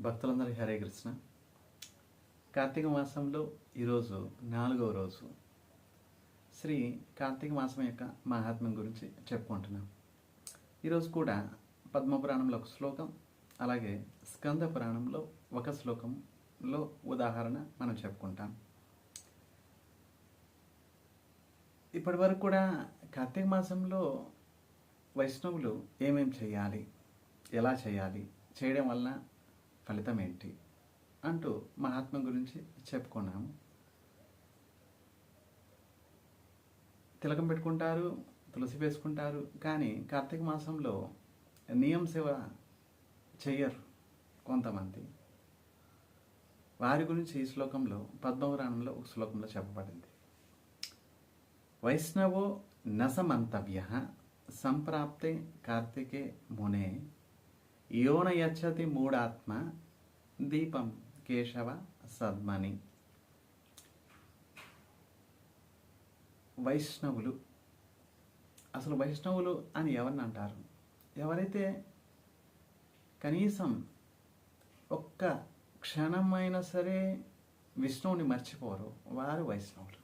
భక్తులందరికీ హరే కృష్ణ. కార్తీక మాసంలో ఈరోజు నాలుగవ రోజు శ్రీ కార్తీక మాసం యొక్క మహాత్మ్యం గురించి చెప్పుకుంటున్నాం. ఈరోజు కూడా పద్మపురాణంలో ఒక శ్లోకం అలాగే స్కంద పురాణంలో ఒక శ్లోకంలో ఉదాహరణ మనం చెప్పుకుంటాం. ఇప్పటి వరకు కూడా కార్తీక మాసంలో వైష్ణవులు ఏమేం చేయాలి ఎలా చేయాలి చేయడం వలన ఫలితం ఏంటి అంటూ మహాత్మ గురించి చెప్పుకున్నాము. తిలకం పెట్టుకుంటారు తులసి వేసుకుంటారు కానీ కార్తీక మాసంలో నియం సేవ చెయ్యరు కొంతమంది. వారి గురించి ఈ శ్లోకంలో పద్మపురాణంలో ఒక శ్లోకంలో చెప్పబడింది. వైష్ణవో నసమంతవ్య సంప్రాప్తే కార్తికే మునే యోన యచ్చతి మూడాత్మ దీపం కేశవ సద్మని వైష్ణవులు. అసలు వైష్ణవులు అని ఎవరిని అంటారు? ఎవరైతే కనీసం ఒక్క క్షణమైనా సరే విష్ణువుని మర్చిపోరు వారు వైష్ణవులు.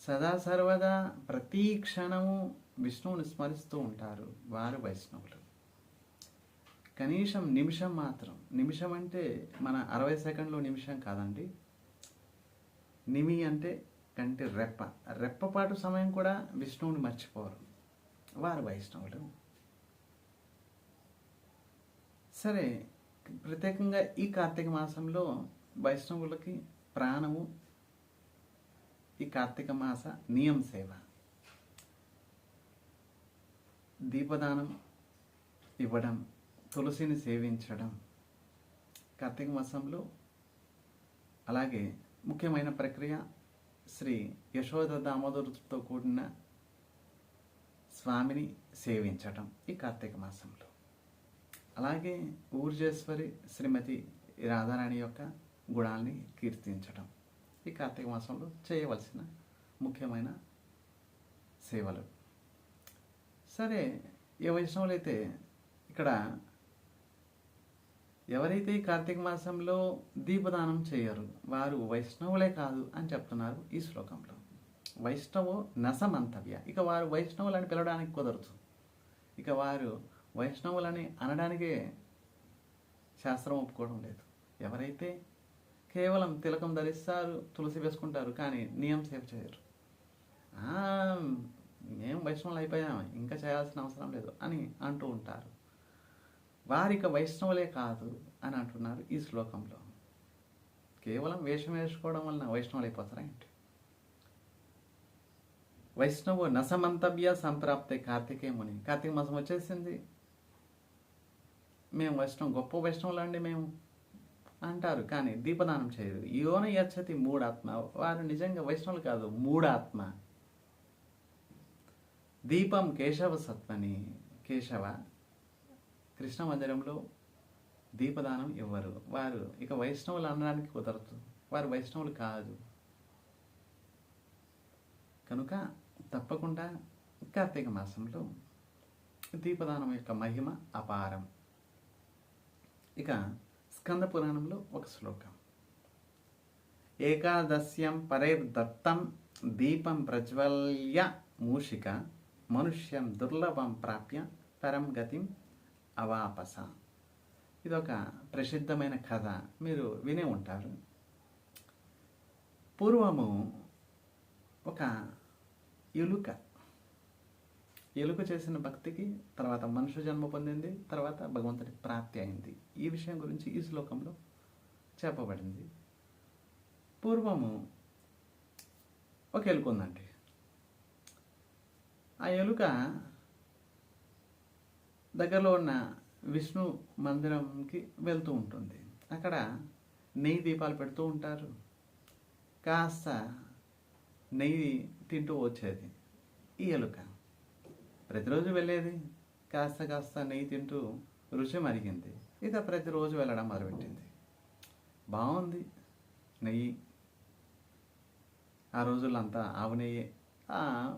సదా సర్వదా ప్రతి క్షణము విష్ణువుని స్మరిస్తూ ఉంటారు వారు వైష్ణవులు. కనీసం నిమిషం మాత్రం. నిమిషం అంటే మన అరవై సెకండ్లో నిమిషం కాదండి. నిమి అంటే కంటి రెప్ప. రెప్పపాటు సమయం కూడా విష్ణువుని మర్చిపోరు. వారు వైష్ణవులు. సరే ప్రత్యేకంగా ఈ కార్తీక మాసంలో వైష్ణవులకి ప్రాణము ఈ కార్తీక మాస నియం సేవ. దీపదానం ఇవ్వడం తులసిని సేవించడం. కార్తీక మాసంలో అలాగే ముఖ్యమైన ప్రక్రియ శ్రీ యశోద దామోదరుతో కూడిన స్వామిని సేవించటం ఈ కార్తీక మాసంలో. అలాగే ఊర్జేశ్వరి శ్రీమతి రాధారాణి యొక్క గుణాల్ని కీర్తించటం ఈ కార్తీక మాసంలో చేయవలసిన ముఖ్యమైన సేవలు. సరే ఏ వైష్ణవులైతే ఇక్కడ ఎవరైతే ఈ కార్తీక మాసంలో దీపదానం చేయరు వారు వైష్ణవులే కాదు అని చెప్తున్నారు ఈ శ్లోకంలో. వైష్ణవు నసమంతవ్య. ఇక వారు వైష్ణవులని పిలవడానికి కుదరదు. ఇక వారు వైష్ణవులని అనడానికే శాస్త్రం ఒప్పుకోవడం లేదు. ఎవరైతే కేవలం తిలకం ధరిస్తారు తులసి వేసుకుంటారు కానీ నియం సేవ చేయరు. మేము వైష్ణవులు అయిపోయాము ఇంకా చేయాల్సిన అవసరం లేదు అని అంటూ ఉంటారు. వారిక వైష్ణవులే కాదు అని అంటున్నారు ఈ శ్లోకంలో. కేవలం వేషం వేసుకోవడం వలన వైష్ణవులు అయిపోతారా ఏంటి? వైష్ణవు నసమంతవ్య సంప్రాప్తే కార్తీకే ముని. కార్తీక మాసం వచ్చేసింది. మేము వైష్ణవం గొప్ప వైష్ణవులు అండి మేము అంటారు కానీ దీపదానం చేయరు. యోన యచ్చతి మూడాత్మ. వారు నిజంగా వైష్ణవులు కాదు మూడాత్మ. దీపం కేశవ సత్వని కేశవ కృష్ణ మందిరంలో దీపదానం ఇవ్వరు. వారు ఇక వైష్ణవులు అనడానికి కుదరదు. వారు వైష్ణవులు కాదు. కనుక తప్పకుండా కార్తీక మాసంలో దీపదానం యొక్క మహిమ అపారం. ఇక స్కంద పురాణంలో ఒక శ్లోకం. ఏకాదశ్యం పరైర్దత్తం దీపం ప్రజ్వల్య మూషిక మనుష్యం దుర్లభం ప్రాప్య పరం గతిం అవాపస ఇదొక ప్రసిద్ధమైన కథ. మీరు వినే ఉంటారు. పూర్వము ఒక ఎలుక. ఎలుక చేసిన భక్తికి తర్వాత మనుషు జన్మ పొందింది తర్వాత భగవంతుడి ప్రాప్తి అయింది. ఈ విషయం గురించి ఈ శ్లోకంలో చెప్పబడింది. పూర్వము ఒక ఎలుక ఉందండి. ఆ ఎలుక దగ్గరలో ఉన్న విష్ణు మందిరంకి వెళ్తూ ఉంటుంది. అక్కడ నెయ్యి దీపాలు పెడుతూ ఉంటారు. కాస్త నెయ్యి తింటూ వచ్చేది. ఈ ఎలుక. ప్రతిరోజు వెళ్ళేది. కాస్త కాస్త నెయ్యి తింటూ రుచి మరిగింది. ఇక ప్రతిరోజు వెళ్ళడం మొదలుపెట్టింది. బాగుంది నెయ్యి. ఆ రోజుల్లో అంతా ఆవు నెయ్యి.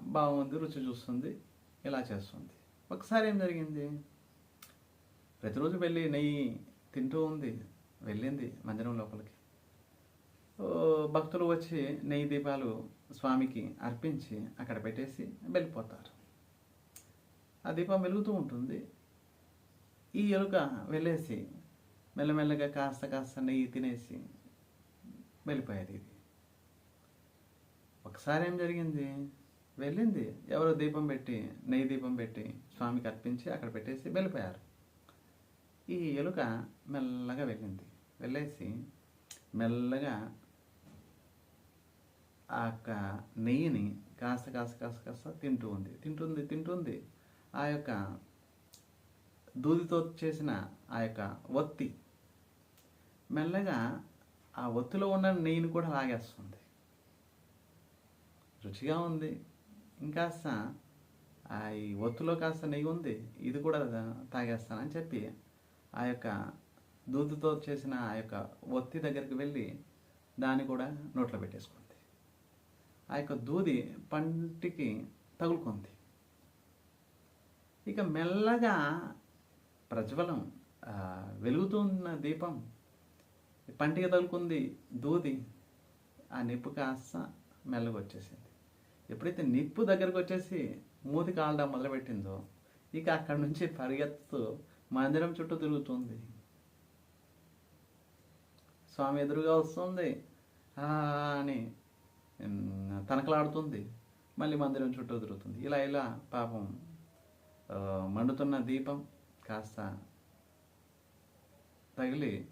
బాగుంది రుచి చూస్తుంది. ఇలా చేస్తుంది. ఒకసారి ఏం జరిగింది? ప్రతిరోజు వెళ్ళి నెయ్యి తింటూ ఉంది వెళ్ళింది మందిరం లోపలికి. భక్తులు వచ్చి నెయ్యి దీపాలు స్వామికి అర్పించి అక్కడ పెట్టేసి వెళ్ళిపోతారు. ఆ దీపం వెలుగుతూ ఉంటుంది. ఈ ఎలుక వెళ్ళేసి మెల్లమెల్లగా కాస్త కాస్త నెయ్యి తినేసి వెళ్ళిపోయేది ఇది. ఒకసారి ఏం జరిగింది? వెళ్ళింది. ఎవరో దీపం పెట్టి నెయ్యి దీపం పెట్టి స్వామికి అర్పించి అక్కడ పెట్టేసి వెళ్ళిపోయారు. ఈ ఎలుక మెల్లగా వెళ్ళింది. వెళ్ళేసి మెల్లగా ఆ యొక్క నెయ్యిని కాస్త కాస్త కాస్త కాస్త తింటూ ఉంది. తింటుంది తింటుంది ఆ యొక్క దూదితో చేసిన ఆ యొక్క ఒత్తి మెల్లగా ఆ ఒత్తిలో ఉన్న నెయ్యిని కూడా లాగేస్తుంది. రుచిగా ఉంది. ఇంకాస్త ఆ ఈ ఒత్తులో కాస్త నెయ్యి ఉంది. ఇది కూడా తాగేస్తానని చెప్పి ఆ యొక్క దూదుతో చేసిన ఆ యొక్క ఒత్తి దగ్గరికి వెళ్ళి దాన్ని కూడా నోట్లో పెట్టేసుకుంది. ఆ యొక్క దూది పంటికి తగులుకుంది. ఇక మెల్లగా ప్రజ్వలం వెలుగుతున్న దీపం పంటికి తగులుకుంది దూది ఆ నిప్పు కాస్త మెల్లగా వచ్చేసింది. ఎప్పుడైతే నిప్పు దగ్గరకు వచ్చేసి మూతి కాలడం మొదలుపెట్టిందో ఇక అక్కడి నుంచి పరిగెత్తుతూ మందిరం చుట్టూ తిరుగుతుంది. స్వామి ఎదురుగా వస్తుంది. "ఆ" అని తనకలాడుతుంది. మళ్ళీ మందిరం చుట్టూ తిరుగుతుంది. ఇలా ఇలా పాపం మండుతున్న దీపం కాస్త తగిలి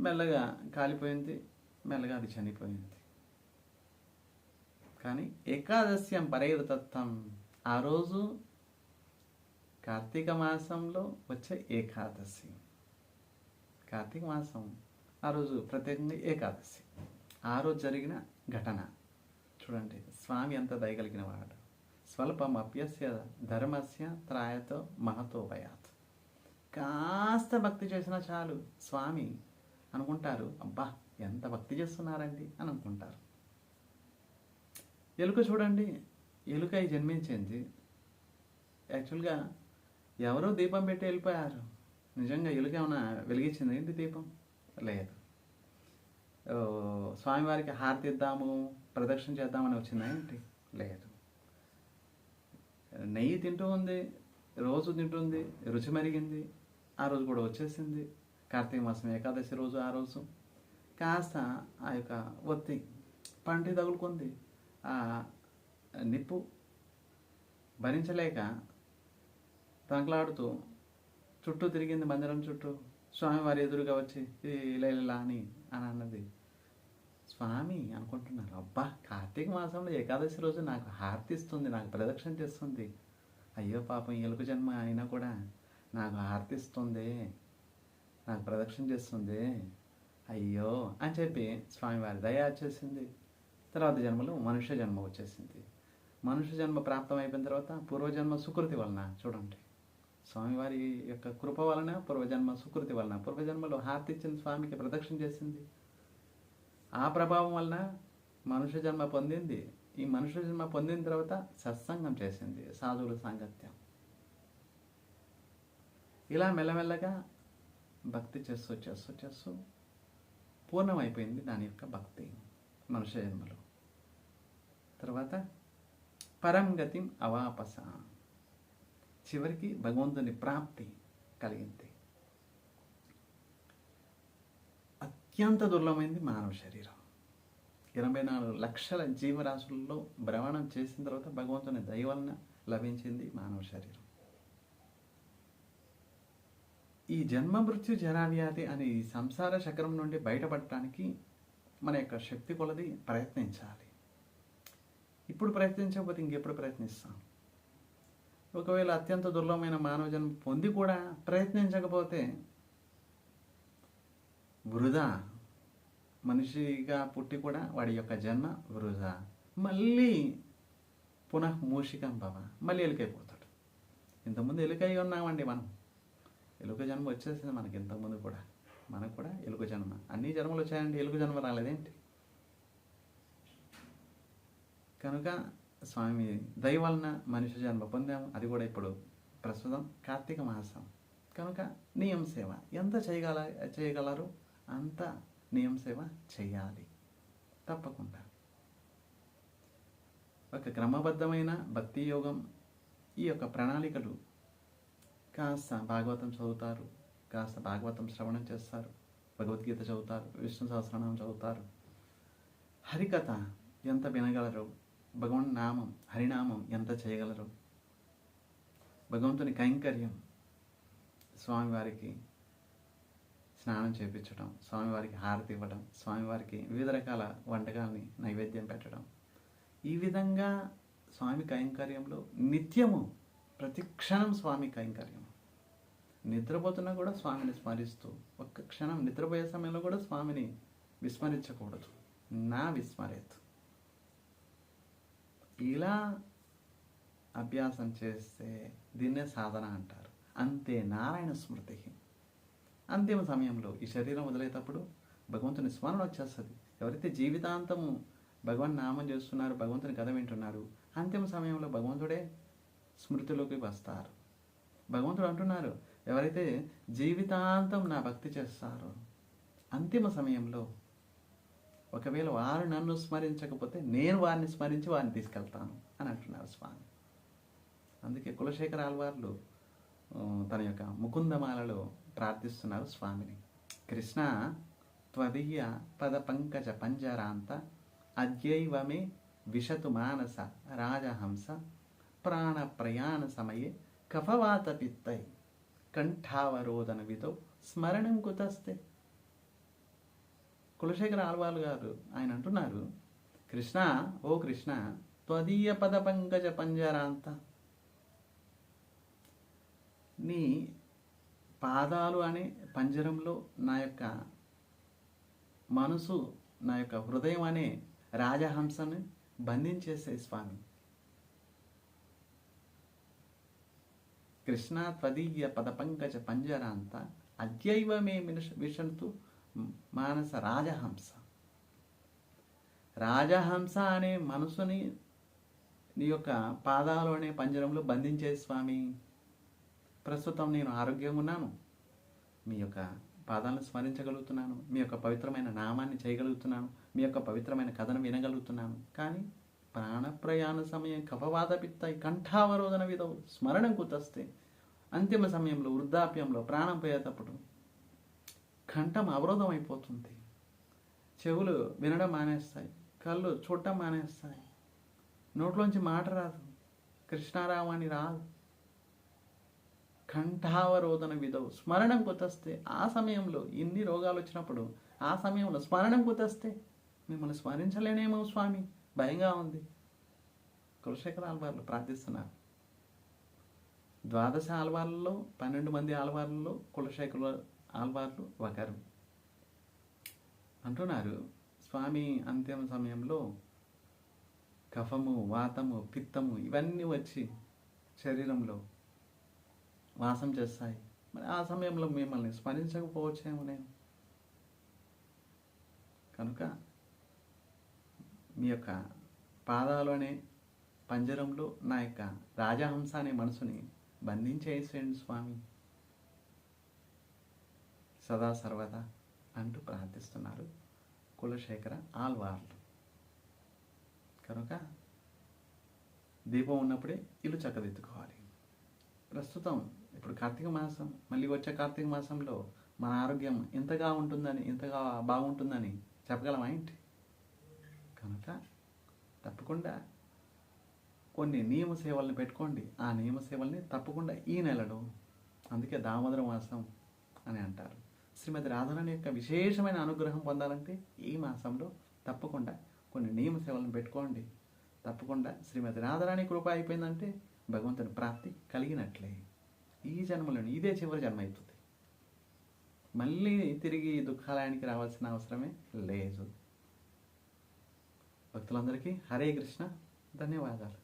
మెల్లగా కాలిపోయింది. మెల్లగా అది చనిపోయింది. కానీ ఏకాదశ్యం పరైవతత్వం ఆ రోజు కార్తీక మాసంలో వచ్చే ఏకాదశి. కార్తీక మాసం ఆ రోజు ప్రత్యేకంగా ఏకాదశి. ఆ రోజు జరిగిన ఘటన. చూడండి స్వామి ఎంత దయగలిగిన వాడు. స్వల్పం అప్యస్య ధర్మస్య త్రాయతో మహతో భయాత్ కాస్త భక్తి చేసినా చాలు. స్వామి అనుకుంటారు అబ్బా ఎంత భక్తి చేస్తున్నారండి అని అనుకుంటారు. ఎలుక చూడండి ఎలుక జన్మించింది. యాక్చువల్గా ఎవరో దీపం పెట్టి వెళ్ళిపోయారు. నిజంగా ఎలుక వెలిగించింది ఏంటి దీపం? లేదు. స్వామివారికి హారతి ఇద్దాము ప్రదక్షిణ చేద్దామని వచ్చిందా ఏంటి? లేదు. నెయ్యి తింటూ ఉంది రోజు తింటుంది రుచి మరిగింది ఆ రోజు కూడా వచ్చేసింది. కార్తీక మాసం ఏకాదశి రోజు ఆ రోజు. కాస్త ఆ యొక్క ఒత్తి పంటి తగులుకుంది. ఆ నిప్పు భరించలేక తనకలాడుతూ చుట్టూ తిరిగింది మందిరం చుట్టూ స్వామివారి ఎదురుగా వచ్చి ఇలా ఇలా అని అని అన్నది. స్వామి అనుకుంటున్నారు. అబ్బా కార్తీక మాసంలో ఏకాదశి రోజు నాకు హారతి ఇస్తుంది నాకు ప్రదక్షిణ చేస్తుంది. అయ్యో పాపం ఎలుక జన్మ అయినా కూడా నాకు హారతి ఇస్తుంది నాకు ప్రదక్షిణ చేస్తుంది. అయ్యో అని చెప్పి స్వామివారి దయ వచ్చేసింది. తర్వాత జన్మలో మనుష్య జన్మ వచ్చేసింది. మనుష్య జన్మ ప్రాప్తం అయిపోయిన తర్వాత పూర్వజన్మ సుకృతి వలన చూడండి. స్వామివారి యొక్క కృప వలన పూర్వజన్మ సుకృతి వలన. పూర్వజన్మలో హార్తిచ్చిన స్వామికి ప్రదక్షిణ చేసింది. ఆ ప్రభావం వలన మనుష్య జన్మ పొందింది. ఈ మనుష్య జన్మ పొందిన తర్వాత సత్సంగం చేసింది సాధువుల సాంగత్యం. ఇలా మెల్లమెల్లగా భక్తి చేస్తూ చేస్తూ చేస్తూ పూర్ణమైపోయింది దాని యొక్క భక్తి మనుష్య జన్మలో. తర్వాత పరం గతిం అవాపస. చివరికి భగవంతుని ప్రాప్తి కలిగింది. అత్యంత దుర్లభమైంది మానవ శరీరం. ఇరవై నాలుగు లక్షల జీవరాశుల్లో భ్రమణం చేసిన తర్వాత భగవంతుని దయ వలన లభించింది మానవ శరీరం. ఈ జన్మ మృత్యు జరావ్యాధి అనే ఈ సంసార చక్రం నుండి బయటపడటానికి మన యొక్క శక్తి కొలది ప్రయత్నించాలి. ఇప్పుడు ప్రయత్నించకపోతే ఇంకెప్పుడు ప్రయత్నిస్తాం? ఒకవేళ అత్యంత దుర్లభమైన మానవ జన్మ పొంది కూడా ప్రయత్నించకపోతే వృధా. మనిషిగా పుట్టి కూడా వాడి యొక్క జన్మ వృధా. మళ్ళీ పునః మూషికం భవ. మళ్ళీ ఎలుకైపోతాడు. ఇంతకుముందు ఎలుకై ఉన్నామండి మనం. ఎలుక జన్మ వచ్చేసింది మనకి ఇంతకుముందు కూడా. మనకు కూడా ఎలుక జన్మ. అన్ని జన్మలు వచ్చాయండి ఎలుక జన్మ రాలేదేంటి? కనుక స్వామి దయ వలన మనిషి జన్మ పొందాము. అది కూడా ఇప్పుడు ప్రస్తుతం కార్తీక మాసం. కనుక నియం సేవ. ఎంత చేయగల చేయగలరు అంత నియం సేవ చేయాలి. తప్పకుండా. ఒక క్రమబద్ధమైన భక్తి యోగం ఈ యొక్క ప్రణాళికలు కాస్త భాగవతం చదువుతారు కాస్త భాగవతం శ్రవణం చేస్తారు భగవద్గీత చదువుతారు విష్ణు సహస్రనామం చదువుతారు. హరికథ ఎంత వినగలరు భగవంతు నామం హరినామం ఎంత చేయగలరు? భగవంతుని కైంకర్యం స్వామివారికి స్నానం చేపించడం స్వామివారికి హారతి ఇవ్వడం స్వామివారికి వివిధ రకాల వంటకాలని నైవేద్యం పెట్టడం ఈ విధంగా స్వామి కైంకర్యంలో నిత్యము ప్రతి క్షణం స్వామి కైంకర్యం. నిద్రపోతున్నా కూడా స్వామిని స్మరిస్తూ ఒక్క క్షణం నిద్రపోయే సమయంలో కూడా స్వామిని విస్మరించకూడదు. నా విస్మరేత్. ఇలా అభ్యాసం చేస్తే దీన్నే సాధన అంటారు. అంతే నారాయణ స్మృతి. అంతిమ సమయంలో ఈ శరీరం వదిలేటప్పుడు భగవంతుని స్మరణ వచ్చేస్తుంది. ఎవరైతే జీవితాంతము భగవాన్ నామం చేస్తున్నారు భగవంతుని కథ వింటున్నారు అంతిమ సమయంలో భగవంతుడే స్మృతిలోకి వస్తారు. భగవంతుడు అంటున్నారు ఎవరైతే జీవితాంతం నా భక్తి చేస్తారో అంతిమ సమయంలో ఒకవేళ వారు నన్ను స్మరించకపోతే నేను వారిని స్మరించి వారిని తీసుకెళ్తాను అని అంటున్నారు స్వామి. అందుకే కులశేఖర ఆల్వార్లు తన యొక్క ముకుందమాలలో ప్రార్థిస్తున్నారు స్వామిని. కృష్ణ త్వదీయ పద పంకజ పంజరాంత అద్యైవమే విశతు మానస రాజహంస ప్రాణ ప్రయాణ సమయే కఫవాత పిత్తై కంఠావరోధన విధో స్మరణం కుతస్తే కులశేఖర ఆల్వాలు గారు ఆయన అంటున్నారు కృష్ణ ఓ కృష్ణ త్వదీయ పద పంకజ పంజరాంత. నీ పాదాలు అనే పంజరంలో నా యొక్క మనసు నా యొక్క హృదయం అనే రాజహంసను బంధించేసే స్వామి. కృష్ణ త్వదీయ పద పంకజ పంజరాంత అద్యైవ మే మిష- విషంతు మానస రాజహంస. రాజహంస అనే మనసుని నీ యొక్క పాదాలోనే పంజరంలో బంధించే స్వామి. ప్రస్తుతం నేను ఆరోగ్యంగా ఉన్నాను. మీ యొక్క పాదాలను స్మరించగలుగుతున్నాను. మీ యొక్క పవిత్రమైన నామాన్ని చేయగలుగుతున్నాను. మీ యొక్క పవిత్రమైన కథను వినగలుగుతున్నాను. కానీ ప్రాణ ప్రయాణ సమయం కపవాద పిత్తాయి కంఠావరోధన విధవు స్మరణం గుర్తొస్తే అంతిమ సమయంలో వృద్ధాప్యంలో ప్రాణం పోయేటప్పుడు కంఠం అవరోధం అయిపోతుంది చెవులు వినడం మానేస్తాయి. కళ్ళు చూడటం మానేస్తాయి. నోట్లోంచి మాట రాదు. కృష్ణారావు అని రాదు. కంఠావరోధన విధవు. స్మరణం కుతస్తే ఆ సమయంలో ఇన్ని రోగాలు వచ్చినప్పుడు ఆ సమయంలో స్మరణం కుతస్తే మిమ్మల్ని స్మరించలేనేమో స్వామి. భయంగా ఉంది. కులశేఖర ఆల్వార్లు ప్రార్థిస్తున్నారు. ద్వాదశ ఆల్వార్లలో పన్నెండు మంది ఆల్వార్లలో కులశేఖర ఆల్వార్లు ఒకరు అంటున్నారు స్వామి అంతిమ సమయంలో కఫము వాతము పిత్తము ఇవన్నీ వచ్చి శరీరంలో వాసం చేస్తాయి. మరి ఆ సమయంలో మిమ్మల్ని స్మరించకపోవచ్చేమో నేను. కనుక మీ యొక్క పాదాలోనే పంజరంలో నా యొక్క రాజహంస అనే మనసుని బంధించేసేయండి స్వామి. సదా సర్వదా అంటూ ప్రార్థిస్తున్నారు కులశేఖర ఆల్వార్లు కనుక దీపం ఉన్నప్పుడే ఇల్లు చక్కదిద్దుకోవాలి. ప్రస్తుతం ఇప్పుడు కార్తీక మాసం మళ్ళీ వచ్చే కార్తీక మాసంలో మన ఆరోగ్యం ఇంతగా ఉంటుందని ఇంతగా బాగుంటుందని చెప్పగలమా ఏంటి? కనుక తప్పకుండా కొన్ని నియమ సేవల్ని పెట్టుకోండి. ఆ నియమ సేవల్ని తప్పకుండా ఈ నెలలో అందుకే దామోదర మాసం అని అంటారు. శ్రీమతి రాధారాణి యొక్క విశేషమైన అనుగ్రహం పొందాలంటే ఈ మాసంలో తప్పకుండా కొన్ని నియమ సేవలను పెట్టుకోండి. తప్పకుండా శ్రీమతి రాధారాణి కృప అయిపోయిందంటే భగవంతుని ప్రాప్తి కలిగినట్లే. ఈ జన్మలోని ఇదే చివరి జన్మ అవుతుంది మళ్ళీ తిరిగి దుఃఖాలయానికి రావాల్సిన అవసరమే లేదు. భక్తులందరికీ హరే కృష్ణ. ధన్యవాదాలు.